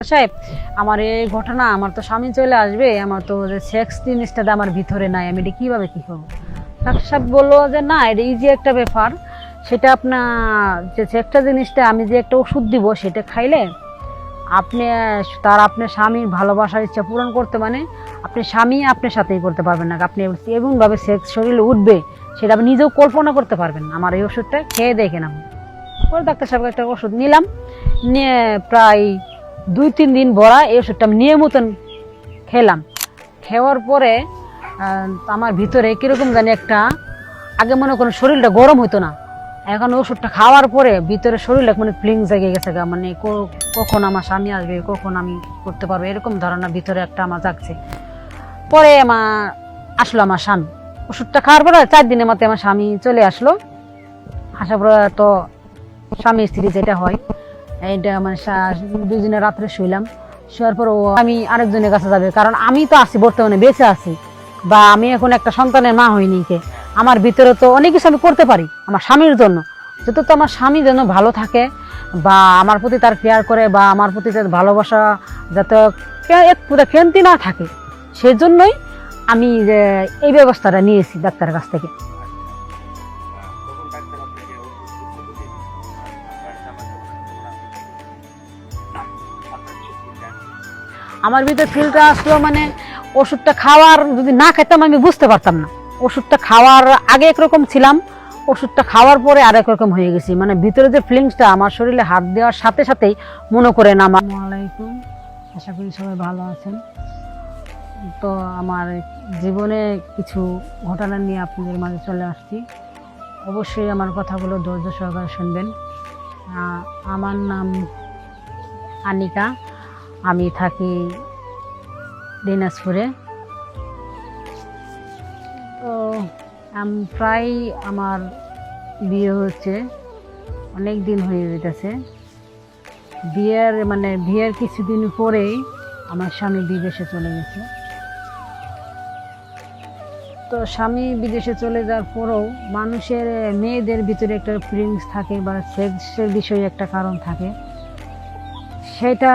সাহেব, আমার এই ঘটনা, আমার তো স্বামী চলে আসবে, আমার তো সেক্স জিনিসটা আমার ভিতরে নাই, আমি এটা কীভাবে কি করব? ডাক্তার সাহেব বলল যে, না, এটা ইজি একটা ব্যাপার। সেটা আপনার যে সেক্সটা জিনিসটা, আমি যে একটা ওষুধ দিব, সেটা খাইলে আপনি, তার আপনার স্বামীর ভালোবাসার ইচ্ছা পূরণ করতে মানে আপনি স্বামী আপনার সাথেই করতে পারবেন না। আপনি এমনভাবে সেক্স শরীরে উঠবে, সেটা আপনি নিজেও কল্পনা করতে পারবেন আমার এই ওষুধটা খেয়ে দেখেন আমি ডাক্তার সাহেব একটা ওষুধ নিলাম, নিয়ে প্রায় দুই তিন দিন ভরা এই ওষুধটা আমি নিয়মিতন খেলাম। খাওয়ার পরে আমার ভিতরে কীরকম জানি একটা, আগে মনে করেন শরীরটা গরম হতো না। এখন ওষুধটা খাওয়ার পরে ভিতরে শরীরটা মানে প্লিং জেগে গেছে গা মানে কখন আমার স্বামী আসবে, কখন আমি করতে পারব, এরকম ধারণা ভিতরে একটা আমার জাগছে। পরে আমার আসলো আমার স্বামী। ওষুধটা খাওয়ার পরে চার দিনের মধ্যে আমার স্বামী চলে আসলো। আসার পরে তো স্বামী স্ত্রী যেটা হয় এইটা মানে দুজনে রাত্রে শুইলাম। শোয়ার পর ও আমি আরেকজনের কাছে যাবে, কারণ আমি তো আছি, বর্তমানে বেঁচে আছি। বা আমি এখন একটা সন্তানের মা হইনি কে আমার ভিতরে তো অনেক কিছু আমি করতে পারি, আমার স্বামীর জন্য। যত তো আমার স্বামী যেন ভালো থাকে, বা আমার প্রতি তার কেয়ার করে, বা আমার প্রতি তার ভালোবাসা যাতে এক পুরো ক্রান্তি না থাকে, সেজন্যই আমি এই ব্যবস্থাটা নিয়েছি ডাক্তারের কাছ থেকে। আমার ভিতরে ফিলটা আসলো মানে ওষুধটা খাওয়ার যদি না খেতাম আমি বুঝতে পারতাম না। ওষুধটা খাওয়ার আগে একরকম ছিলাম, ওষুধটা খাওয়ার পরে আরেক রকম হয়ে গেছি। মানে ভিতরে যে ফিলিংসটা আমার শরীরে হাত দেওয়ার সাথে সাথেই মনে করে না আমার। আলাইকুম। আশা করি সবাই ভালো আছেন। তো আমার জীবনে কিছু ঘটনা নিয়ে আপনাদের মাঝে চলে আসছি। অবশ্যই আমার কথাগুলো ধৈর্য সহকারে শুনবেন। আমার নাম আনিকা। আমি থাকি দিনাজপুরে। তো প্রায় আমার বিয়ে হচ্ছে অনেক দিন হয়ে যেতেছে বিয়ের মানে বিয়ের কিছুদিন পরেই আমার স্বামী বিদেশে চলে গেছে। তো স্বামী বিদেশে চলে যাওয়ার পরেও মানুষের, মেয়েদের ভিতরে একটা ফিলিংস থাকে বা সেক্সের বিষয়ে একটা কারণ থাকে। সেটা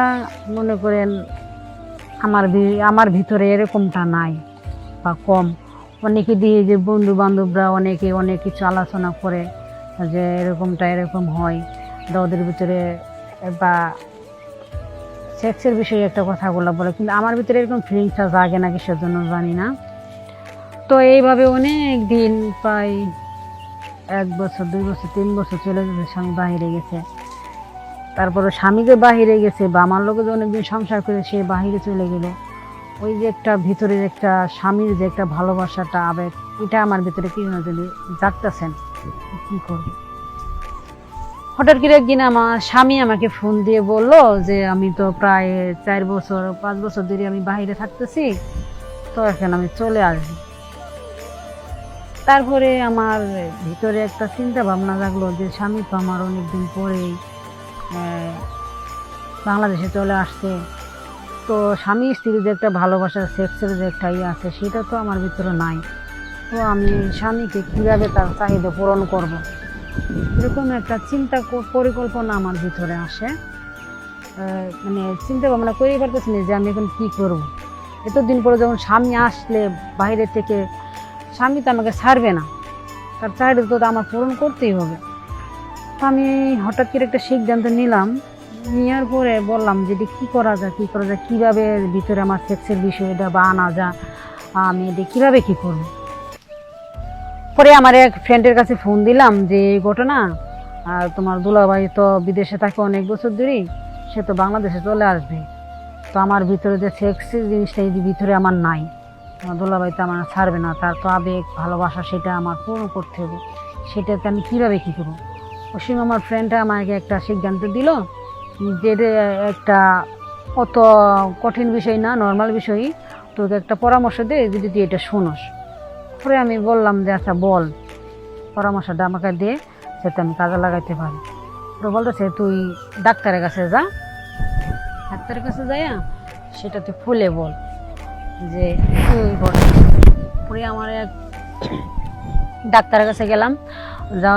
মনে করেন আমার আমার ভিতরে এরকমটা নাই বা কম। অনেকে দিয়ে যে বন্ধু বান্ধবরা অনেকে অনেক কিছু আলোচনা করে যে এরকমটা এরকম হয় ওদের ভিতরে বা সেক্সের বিষয়ে একটা কথাগুলো বলে, কিন্তু আমার ভিতরে এরকম ফিলিংসটা জাগে না কিসের জন্য জানি না। তো এইভাবে অনেক দিন প্রায় এক বছর, দুই বছর, তিন বছর চলে গেছে স্বামী বাহিরে গেছে। তারপরে স্বামীকে বাহিরে গেছে, বা আমার লোকে যে অনেকদিন সংসার করে সে বাহিরে চলে গেল। ওই যে একটা ভিতরের একটা স্বামীর যে একটা ভালোবাসাটা, আবেগ, এটা আমার ভিতরে কি যদি জাগতেছেন কি করব? হঠাৎ করে একদিন আমার স্বামী আমাকে ফোন দিয়ে বলল যে, আমি তো প্রায় চার বছর, পাঁচ বছর ধরে আমি বাইরে থাকতেছি, তো এখন আমি চলে আসব। তারপরে আমার ভিতরে একটা চিন্তা ভাবনা লাগল যে, স্বামী তো আমার অনেকদিন পরেই বাংলাদেশে চলে আসছে। তো স্বামী স্ত্রীর যে একটা ভালোবাসার সেক্সের যে একটা ইয়ে আছে, সেটা তো আমার ভিতরে নাই। তো আমি স্বামীকে কীভাবে তার চাহিদা পূরণ করব। এরকম একটা চিন্তা পরিকল্পনা আমার ভিতরে আসে। মানে চিন্তা ভাবনা করেই পারতেছি না যে আমি এখন কী করব। এতদিন পরে যখন স্বামী আসলে বাইরে থেকে, স্বামী তো আমাকে ছাড়বে না। তার চাহিদা তো আমার পূরণ করতেই হবে। আমি হঠাৎ করে একটা সিদ্ধান্ত নিলাম। নেওয়ার পরে বললাম যে কী করা যায়? কী করা যায়? কীভাবে ভিতরে আমার সেক্সের বিষয়টা বা আনা যা আমি এটা কীভাবে কী করব? পরে আমার এক ফ্রেন্ডের কাছে ফোন দিলাম যে, এই ঘটনা, আর তোমার দুলাভাই তো বিদেশে থাকে অনেক বছর ধরেই, সে তো বাংলাদেশে চলে আসবে। তো আমার ভিতরে যে সেক্সের জিনিসটা এই ভিতরে আমার নাই। আমার দুলাভাই তো আমার ছাড়বে না, তার তো আবেগ, ভালোবাসা, সেটা আমার পূরণ করতে হবে। সেটাকে আমি কীভাবে কী করব? অসীম আমার ফ্রেন্ডটা আমাকে একটা সিদ্ধান্ত দিল যে একটা অত কঠিন বিষয় না নর্মাল বিষয়ই। তোকে একটা পরামর্শ দে যদি তুই এটা শোনস। পরে আমি বললাম যে আচ্ছা বল। পরামর্শটা আমাকে দে যাতে আমি কাজে লাগাইতে পারি। তো বলতেছে, তুই ডাক্তারের কাছে যা। ডাক্তারের কাছে যাইয়া সেটা তুই ফুলে বল যে তুই পরে আমার এক ডাক্তারের কাছে গেলাম। যা